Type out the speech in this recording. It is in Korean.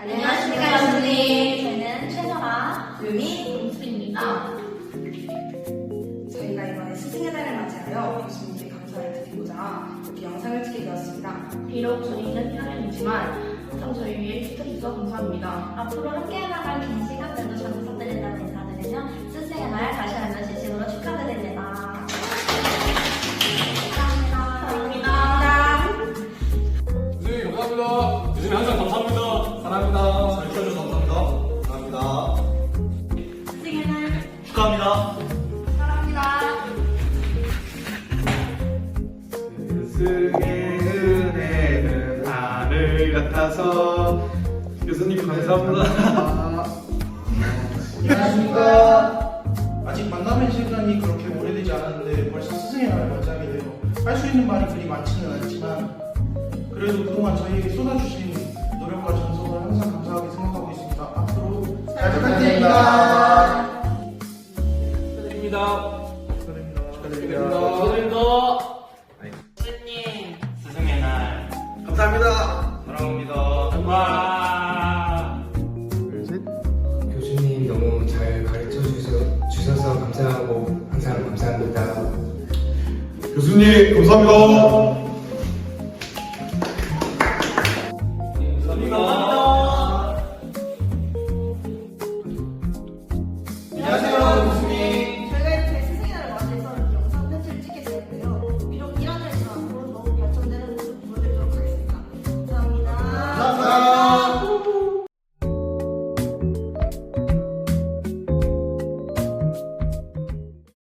안녕하십니까, 교수님. 저는 최서아, 유미, 공수입니다. 저희가 이번에 스승의 날을 맞이하여 교수님께 감사를 드리고자 이렇게 영상을 찍게 되었습니다. 비록 저희는 편안이지만 항상 저희 위에 붙어주셔서 감사합니다. 앞으로 함께 나갈 긴 시간 되도 잘 스승의 은혜는 하늘 같아서 교수님 감사합니다. 안녕하십니까. 아직 만남의 시간이 그렇게 오래되지 않았는데 벌써 스승의 날을 맞이하게 돼요. 할수 있는 말이 그리 많지는 않지만 그래도 그동안 저희에게 쏟아주신 노력과 정성을 항상 감사하게 생각하고 있습니다. 앞으로 잘 부탁드립니다. 축하드립니다. 축하드립니다. 축하드립니다. 스님 와. 교수님 너무 잘 가르쳐 주셔서, 감사하고 항상 감사합니다. 교수님 감사합니다. 감사합니다.